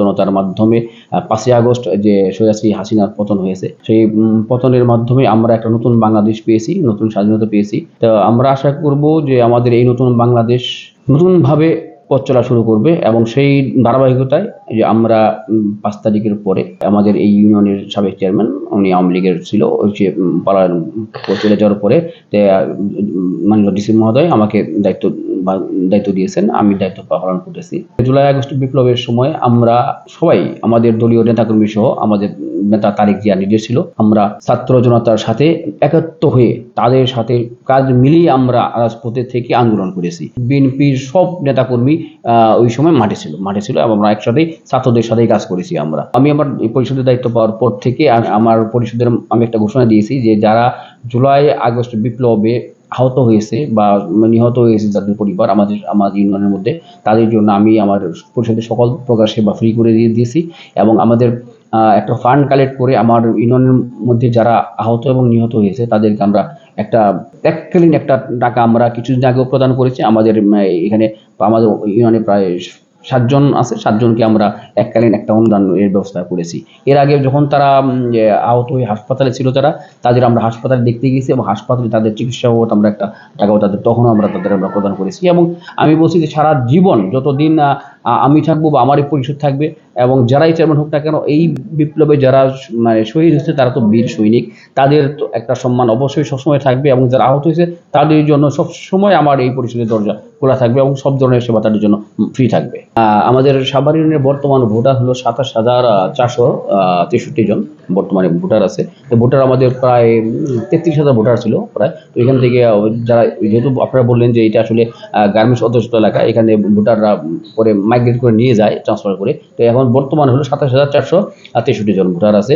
জনতার মাধ্যমে পাঁচই আগস্ট যে সৈয়াশ্রী হাসিনার পতন হয়েছে, সেই পতনের মাধ্যমে আমরা একটা নতুন বাংলাদেশ পেয়েছি, নতুন স্বাধীনতা পেয়েছি। তো আমরা আশা করব যে আমাদের এই নতুন বাংলাদেশ নতুনভাবে পথ চলা শুরু করবে এবং সেই ধারাবাহিকতায় যে আমরা পাঁচ তারিখের পরে আমাদের এই ইউনিয়নের সাবেক চেয়ারম্যান, উনি আওয়ামী লীগের ছিল যে পালায়ন চলে যাওয়ার পরে মাননীয় ডিসি মহোদয় আমাকে দায়িত্ব দায়িত্ব দিয়েছেন, আমি দায়িত্ব পালন করতেছি। জুলাই, আগস্ট বিপ্লবের সময় আমরা সবাই, আমাদের দলীয় নেতাকর্মী সহ আমাদের নেতা তারেক জিয়া নির্দেশ ছিল, আমরা ছাত্র জনতার সাথে একাত্ম হয়ে তাদের সাথে কাজ মিলিয়ে আমরা রাজপথে থেকে আন্দোলন করেছি। বিএনপির সব নেতাকর্মী ওই সময় মাঠে ছিল মাঠে ছিল এবং আমরা একসাথে ছাত্রদের সাথেই কাজ করেছি আমরা। আমি আমার পরিষদের দায়িত্ব পাওয়ার পর থেকে আমার পরিষদের আমি একটা ঘোষণা দিয়েছি যে যারা জুলাই, আগস্ট বিপ্লবে আহত হয়েছে বা নিহত হয়েছে যাদের পরিবার আমাদের আমাদের ইউনিয়নের মধ্যে, তাদের জন্য আমি আমার পরিষদের সকল প্রকার সেবা ফ্রি করে দিয়ে দিয়েছি এবং আমাদের একটা ফান্ড কালেক্ট করে আমার ইউনিয়নের মধ্যে যারা আহত এবং নিহত হয়েছে তাদেরকে আমরা একটা এককালীন একটা টাকা আমরা কিছুদিন আগেও প্রদান করেছি। আমাদের এখানে আমাদের ইউনিয়নে প্রায় সাতজন আছে, সাতজনকে আমরা এককালীন একটা অনুদান এর ব্যবস্থা করেছি। এর আগে যখন তারা আহত হয়ে হাসপাতালে ছিল তারা, তাদের আমরা হাসপাতালে দেখতে গিয়েছি এবং হাসপাতালে তাদের চিকিৎসা বাবদ আমরা একটা টাকাও তাদের তখনও আমরা তাদের আমরা প্রদান করেছি। এবং আমি বলছি যে সারা জীবন যতদিন আমি থাকব বা আমারই পরিষদ থাকবে এবং যারাই চেয়ারম্যান হোক না কেন, এই বিপ্লবে যারা মানে শহীদ হয়েছে তারা তো বীর সৈনিক। তাদের তো একটা সম্মান অবশ্যই সবসময় থাকবে এবং যারা আহত হয়েছে তাদের জন্য সব সময় আমার এই পরিষদের দরজা খোলা থাকবে এবং সব ধরনের সেবা তাদের জন্য ফ্রি থাকবে। আমাদের ইউনিয়নের বর্তমান ভোটার হলো সাতাশ হাজার চারশো তেষট্টি জন। বর্তমানে ভোটার আছে। তো ভোটার আমাদের প্রায় তেত্রিশ হাজার ভোটার ছিল প্রায়। তো এখান থেকে যারা, যেহেতু আপনারা বললেন যে এটা আসলে গার্মেন্টস অধ্যুষিত এলাকা, এখানে ভোটাররা পরে মাইগ্রেট করে নিয়ে যায় ট্রান্সফার করে। তো এখন বর্তমান হলো সাতাশ হাজার চারশো তেষট্টি জন ভোটার আছে।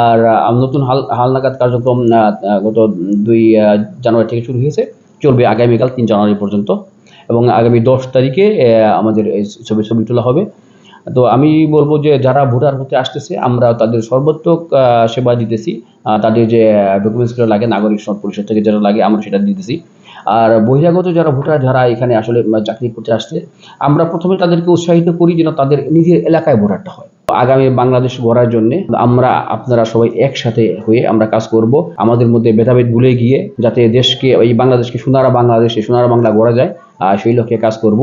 আর নতুন হাল হালনাগাদ কার্যক্রম গত দুই জানুয়ারি থেকে শুরু হয়েছে। চলবে আগামীকাল তিন জানুয়ারি পর্যন্ত। এবং আগামী দশ তারিখে আমাদের ছবি ছবি তোলা হবে। তো আমি বলব যে যারা ভোটার হতে আসতেছে, আমরা তাদের সর্বাত্মক সেবা দিতেছি। তাদের যে ডকুমেন্টসগুলো লাগে, নাগরিক সমাজ পরিষদ থেকে যেটা লাগে, আমরা সেটা দিতেছি। আর বহিরাগত যারা ভোটার, যারা এখানে আসলে চাকরি করতে আসছে, আমরা প্রথমে তাদেরকে উৎসাহিত করি যেন তাদের নিজের এলাকায় ভোটারটা হয়। আগামী বাংলাদেশ গড়ার জন্য আমরা আপনারা সবাই একসাথে হয়ে আমরা কাজ করব। আমাদের মধ্যে ভেদাভেদ ভুলে গিয়ে যাতে দেশকে, এই বাংলাদেশকে সোনারা বাংলাদেশে সোনারা বাংলা গড়া যায় সেই লক্ষ্যে কাজ করব।